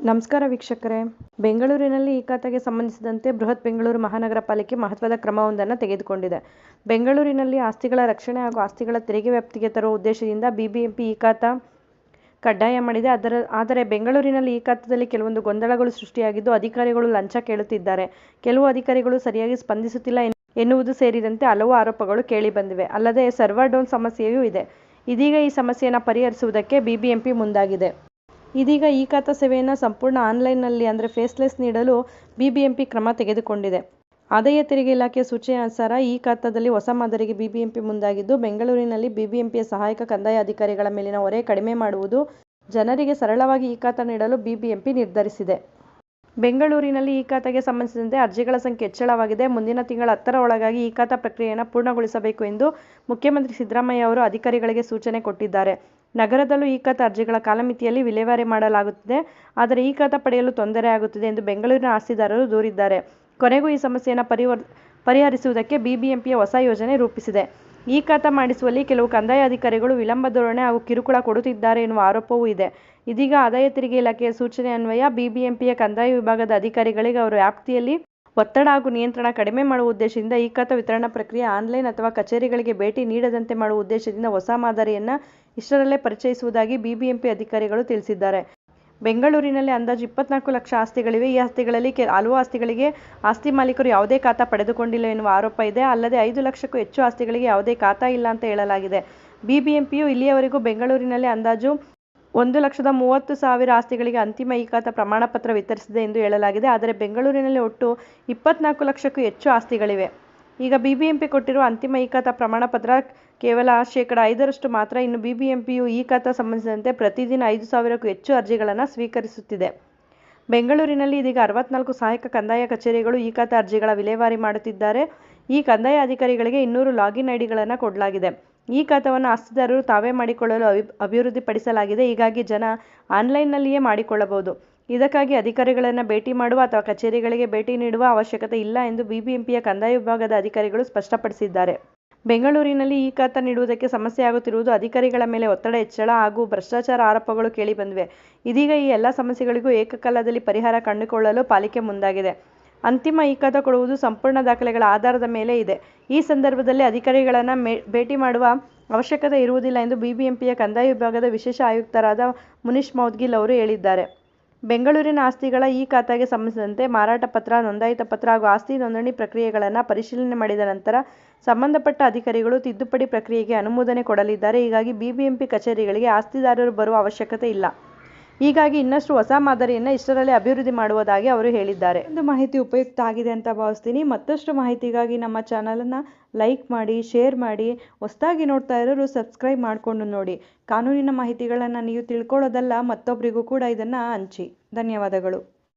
ನಮಸ್ಕಾರ ವೀಕ್ಷಕರೇ. ಬೆಂಗಳೂರಿನಲ್ಲಿ ಈ ಖಾತೆಗೆ ಸಂಬಂಧಿಸಿದಂತೆ ಬೃಹತ್ ಬೆಂಗಳೂರು ಮಹಾನಗರ ಪಾಲಿಕೆ ಮಹತ್ವದ ಕ್ರಮವೊಂದನ್ನು ತೆಗೆದುಕೊಂಡಿದೆ. ಬೆಂಗಳೂರಿನಲ್ಲಿ ಆಸ್ತಿಗಳ ರಕ್ಷಣೆ ಹಾಗೂ ಆಸ್ತಿಗಳ ತೆರಿಗೆ ವ್ಯಾಪ್ತಿಗೆ ತರುವ ಉದ್ದೇಶದಿಂದ ಬಿಬಿಎಂಪಿ ಈ ಖಾತಾ ಕಡ್ಡಾಯ ಮಾಡಿದೆ. ಅದರ, ಆದರೆ ಬೆಂಗಳೂರಿನಲ್ಲಿ ಈ ಖಾತದಲ್ಲಿ ಕೆಲವೊಂದು ಗೊಂದಲಗಳು ಸೃಷ್ಟಿಯಾಗಿದ್ದು ಅಧಿಕಾರಿಗಳು ಲಂಚ ಕೇಳುತ್ತಿದ್ದಾರೆ. ಕೆಲವು ಅಧಿಕಾರಿಗಳು ಸರಿಯಾಗಿ ಸ್ಪಂದಿಸುತ್ತಿಲ್ಲ ಎನ್ನುವುದು ಸೇರಿದಂತೆ ಹಲವು ಆರೋಪಗಳು ಕೇಳಿಬಂದಿವೆ. ಅಲ್ಲದೆ ಸರ್ವರ್ ಡೌನ್ ಸಮಸ್ಯೆಯೂ ಇದೆ. ಇದೀಗ ಈ ಸಮಸ್ಯೆಯನ್ನು ಪರಿಹರಿಸುವುದಕ್ಕೆ ಬಿಬಿಎಂಪಿ ಮುಂದಾಗಿದೆ. ಇದೀಗ ಈ ಖಾತಾ ಸೇವೆಯನ್ನು ಸಂಪೂರ್ಣ ಆನ್ಲೈನ್ನಲ್ಲಿ ಅಂದರೆ ಫೇಸ್ಲೆಸ್ ನೀಡಲು ಬಿಬಿಎಂಪಿ ಕ್ರಮ ತೆಗೆದುಕೊಂಡಿದೆ. ಆದಾಯ ತೆರಿಗೆ ಇಲಾಖೆಯ ಸೂಚನೆಯನುಸಾರ ಈ ಖಾತಾದಲ್ಲಿ ಹೊಸ ಮಾದರಿಗೆ ಬಿಬಿಎಂಪಿ ಮುಂದಾಗಿದ್ದು, ಬೆಂಗಳೂರಿನಲ್ಲಿ ಬಿಬಿಎಂಪಿಯ ಸಹಾಯಕ ಕಂದಾಯ ಅಧಿಕಾರಿಗಳ ಮೇಲಿನ ಹೊರೆ ಕಡಿಮೆ ಮಾಡುವುದು ಜನರಿಗೆ ಸರಳವಾಗಿ ಈ ಖಾತಾ ನೀಡಲು ಬಿಬಿಎಂಪಿ ನಿರ್ಧರಿಸಿದೆ. ಬೆಂಗಳೂರಿನಲ್ಲಿ ಈ ಖಾತೆಗೆ ಸಂಬಂಧಿಸಿದಂತೆ ಅರ್ಜಿಗಳ ಸಂಖ್ಯೆ ಹೆಚ್ಚಳವಾಗಿದೆ. ಮುಂದಿನ ತಿಂಗಳ ಹತ್ತರ ಒಳಗಾಗಿ ಈ ಖಾತಾ ಪ್ರಕ್ರಿಯೆಯನ್ನು ಪೂರ್ಣಗೊಳಿಸಬೇಕು ಎಂದು ಮುಖ್ಯಮಂತ್ರಿ ಸಿದ್ದರಾಮಯ್ಯ ಅವರು ಅಧಿಕಾರಿಗಳಿಗೆ ಸೂಚನೆ ಕೊಟ್ಟಿದ್ದಾರೆ. ನಗರದಲ್ಲೂ ಈ ಖಾತಾ ಅರ್ಜಿಗಳ ಕಾಲಮಿತಿಯಲ್ಲಿ ವಿಲೇವಾರಿ ಮಾಡಲಾಗುತ್ತಿದೆ. ಆದರೆ ಈ ಪಡೆಯಲು ತೊಂದರೆಯಾಗುತ್ತಿದೆ ಎಂದು ಬೆಂಗಳೂರಿನ ಆಸ್ತಿದಾರರು ದೂರಿದ್ದಾರೆ. ಕೊನೆಗೂ ಈ ಸಮಸ್ಯೆಯನ್ನು ಪರಿಹರಿಸುವುದಕ್ಕೆ ಬಿಬಿಎಂಪಿಯ ಹೊಸ ಯೋಜನೆ ರೂಪಿಸಿದೆ. ಈ ಖಾತಾ ಮಾಡಿಸುವಲ್ಲಿ ಕೆಲವು ಕಂದಾಯ ಅಧಿಕಾರಿಗಳು ವಿಳಂಬ ಧೋರಣೆ ಹಾಗೂ ಕಿರುಕುಳ ಕೊಡುತ್ತಿದ್ದಾರೆ ಎನ್ನುವ ಆರೋಪವೂ ಇದೆ. ಇದೀಗ ಆದಾಯ ತೆರಿಗೆ ಇಲಾಖೆಯ ಸೂಚನೆ ಅನ್ವಯ ಬಿಬಿಎಂಪಿಯ ಕಂದಾಯ ವಿಭಾಗದ ಅಧಿಕಾರಿಗಳಿಗೆ ಅವರ ವ್ಯಾಪ್ತಿಯಲ್ಲಿ ಒತ್ತಡ ಹಾಗೂ ನಿಯಂತ್ರಣ ಕಡಿಮೆ ಮಾಡುವ ಉದ್ದೇಶದಿಂದ ಈ ಖಾತಾ ವಿತರಣಾ ಪ್ರಕ್ರಿಯೆ ಆನ್ಲೈನ್ ಅಥವಾ ಕಚೇರಿಗಳಿಗೆ ಭೇಟಿ ನೀಡದಂತೆ ಮಾಡುವ ಉದ್ದೇಶದಿಂದ ಹೊಸ ಮಾದರಿಯನ್ನು ಇಷ್ಟರಲ್ಲೇ ಪರಿಚಯಿಸುವುದಾಗಿ ಬಿಬಿಎಂಪಿ ಅಧಿಕಾರಿಗಳು ತಿಳಿಸಿದ್ದಾರೆ. ಬೆಂಗಳೂರಿನಲ್ಲಿ ಅಂದಾಜು ಇಪ್ಪತ್ನಾಲ್ಕು ಲಕ್ಷ ಆಸ್ತಿಗಳಿವೆ. ಈ ಆಸ್ತಿಗಳಲ್ಲಿ ಹಲವು ಆಸ್ತಿಗಳಿಗೆ ಆಸ್ತಿ ಮಾಲೀಕರು ಯಾವುದೇ ಖಾತಾ ಪಡೆದುಕೊಂಡಿಲ್ಲ ಎನ್ನುವ ಆರೋಪ ಇದೆ. ಅಲ್ಲದೆ ಐದು ಲಕ್ಷಕ್ಕೂ ಹೆಚ್ಚು ಆಸ್ತಿಗಳಿಗೆ ಯಾವುದೇ ಖಾತಾ ಇಲ್ಲ ಅಂತ ಹೇಳಲಾಗಿದೆ. ಬಿಬಿಎಂಪಿಯು ಇಲ್ಲಿಯವರೆಗೂ ಬೆಂಗಳೂರಿನಲ್ಲಿ ಅಂದಾಜು ಒಂದು ಲಕ್ಷದ ಮೂವತ್ತು ಸಾವಿರ ಆಸ್ತಿಗಳಿಗೆ ಅಂತಿಮ ಇ ಖಾತಾ ಪ್ರಮಾಣಪತ್ರ ವಿತರಿಸಿದೆ ಎಂದು ಹೇಳಲಾಗಿದೆ. ಆದರೆ ಬೆಂಗಳೂರಿನಲ್ಲಿ ಒಟ್ಟು ಇಪ್ಪತ್ನಾಲ್ಕು ಲಕ್ಷಕ್ಕೂ ಹೆಚ್ಚು ಆಸ್ತಿಗಳಿವೆ. ಈಗ ಬಿಬಿಎಂಪಿ ಕೊಟ್ಟಿರುವ ಅಂತಿಮ ಇ ಖಾತಾ ಪ್ರಮಾಣಪತ್ರ ಕೇವಲ ಶೇಕಡ ಐದರಷ್ಟು ಮಾತ್ರ. ಇನ್ನು ಬಿಬಿಎಂಪಿಯು ಈ ಖಾತಾ ಸಂಬಂಧಿಸಿದಂತೆ ಪ್ರತಿದಿನ ಐದು ಸಾವಿರಕ್ಕೂ ಹೆಚ್ಚು ಅರ್ಜಿಗಳನ್ನು ಸ್ವೀಕರಿಸುತ್ತಿದೆ. ಬೆಂಗಳೂರಿನಲ್ಲಿ ಇದೀಗ ಅರವತ್ನಾಲ್ಕು ಸಹಾಯಕ ಕಂದಾಯ ಕಚೇರಿಗಳು ಈ ಖಾತಾ ಅರ್ಜಿಗಳ ವಿಲೇವಾರಿ ಮಾಡುತ್ತಿದ್ದಾರೆ. ಈ ಕಂದಾಯ ಅಧಿಕಾರಿಗಳಿಗೆ ಇನ್ನೂರು ಲಾಗಿನ್ ಐಡಿಗಳನ್ನು ಕೊಡಲಾಗಿದೆ. ಈ ಖಾತಾವನ್ನು ಆಸ್ತಿದಾರರು ತಾವೇ ಮಾಡಿಕೊಳ್ಳಲು ಅಭಿ, ಅಭಿವೃದ್ಧಿಪಡಿಸಲಾಗಿದೆ. ಹೀಗಾಗಿ ಜನ ಆನ್ಲೈನ್ನಲ್ಲಿಯೇ ಮಾಡಿಕೊಳ್ಳಬಹುದು. ಇದಕ್ಕಾಗಿ ಅಧಿಕಾರಿಗಳನ್ನು ಭೇಟಿ ಮಾಡುವ ಅಥವಾ ಕಚೇರಿಗಳಿಗೆ ಭೇಟಿ ನೀಡುವ ಅವಶ್ಯಕತೆ ಇಲ್ಲ ಎಂದು ಬಿಬಿಎಂಪಿಯ ಕಂದಾಯ ವಿಭಾಗದ ಅಧಿಕಾರಿಗಳು ಸ್ಪಷ್ಟಪಡಿಸಿದ್ದಾರೆ. ಬೆಂಗಳೂರಿನಲ್ಲಿ ಈ ಖಾತಾ ನೀಡುವುದಕ್ಕೆ ಸಮಸ್ಯೆಯಾಗುತ್ತಿರುವುದು ಅಧಿಕಾರಿಗಳ ಮೇಲೆ ಒತ್ತಡ, ಹೆಚ್ಚಳ ಹಾಗೂ ಭ್ರಷ್ಟಾಚಾರ ಆರೋಪಗಳು ಕೇಳಿಬಂದಿವೆ ಇದೀಗ ಈ ಎಲ್ಲ ಸಮಸ್ಯೆಗಳಿಗೂ ಏಕಕಾಲದಲ್ಲಿ ಪರಿಹಾರ ಕಂಡುಕೊಳ್ಳಲು ಪಾಲಿಕೆ ಮುಂದಾಗಿದೆ. ಅಂತಿಮ ಈ ಖಾತಾ ಕೊಡುವುದು ಸಂಪೂರ್ಣ ದಾಖಲೆಗಳ ಆಧಾರದ ಮೇಲೆ ಇದೆ. ಈ ಸಂದರ್ಭದಲ್ಲಿ ಅಧಿಕಾರಿಗಳನ್ನು ಭೇಟಿ ಮಾಡುವ ಅವಶ್ಯಕತೆ ಇರುವುದಿಲ್ಲ ಎಂದು ಬಿಬಿಎಂಪಿಯ ಕಂದಾಯ ವಿಭಾಗದ ವಿಶೇಷ ಆಯುಕ್ತರಾದ ಮುನೀಶ್ ಮೌದ್ಗಿಲ್ ಅವರು ಹೇಳಿದ್ದಾರೆ. ಬೆಂಗಳೂರಿನ ಆಸ್ತಿಗಳ ಈ ಖಾತಾಗೆ ಸಂಬಂಧಿಸಿದಂತೆ ಮಾರಾಟ ಪತ್ರ, ನೋಂದಾಯಿತ ಪತ್ರ ಹಾಗೂ ಆಸ್ತಿ ನೋಂದಣಿ ಪ್ರಕ್ರಿಯೆಗಳನ್ನು ಪರಿಶೀಲನೆ ಮಾಡಿದ ನಂತರ ಸಂಬಂಧಪಟ್ಟ ಅಧಿಕಾರಿಗಳು ತಿದ್ದುಪಡಿ ಪ್ರಕ್ರಿಯೆಗೆ ಅನುಮೋದನೆ ಕೊಡಲಿದ್ದಾರೆ. ಹೀಗಾಗಿ ಬಿಬಿಎಂಪಿ ಕಚೇರಿಗಳಿಗೆ ಆಸ್ತಿದಾರರು ಬರುವ ಅವಶ್ಯಕತೆ ಇಲ್ಲ. ಹೀಗಾಗಿ ಇನ್ನಷ್ಟು ಹೊಸ ಮಾದರಿಯನ್ನು ಇಷ್ಟರಲ್ಲೇ ಅಭಿವೃದ್ಧಿ ಮಾಡುವುದಾಗಿ ಅವರು ಹೇಳಿದ್ದಾರೆ. ಒಂದು ಮಾಹಿತಿ ಉಪಯುಕ್ತ ಆಗಿದೆ ಅಂತ ಭಾವಿಸ್ತೀನಿ. ಮತ್ತಷ್ಟು ಮಾಹಿತಿಗಾಗಿ ನಮ್ಮ ಚಾನಲನ್ನು ಲೈಕ್ ಮಾಡಿ ಶೇರ್ ಮಾಡಿ, ಹೊಸದಾಗಿ ನೋಡ್ತಾ ಇರೋರು ಸಬ್ಸ್ಕ್ರೈಬ್ ಮಾಡಿಕೊಂಡು ನೋಡಿ. ಕಾನೂನಿನ ಮಾಹಿತಿಗಳನ್ನು ನೀವು ತಿಳ್ಕೊಳ್ಳೋದಲ್ಲ ಮತ್ತೊಬ್ಬರಿಗೂ ಕೂಡ ಇದನ್ನು ಹಂಚಿ. ಧನ್ಯವಾದಗಳು.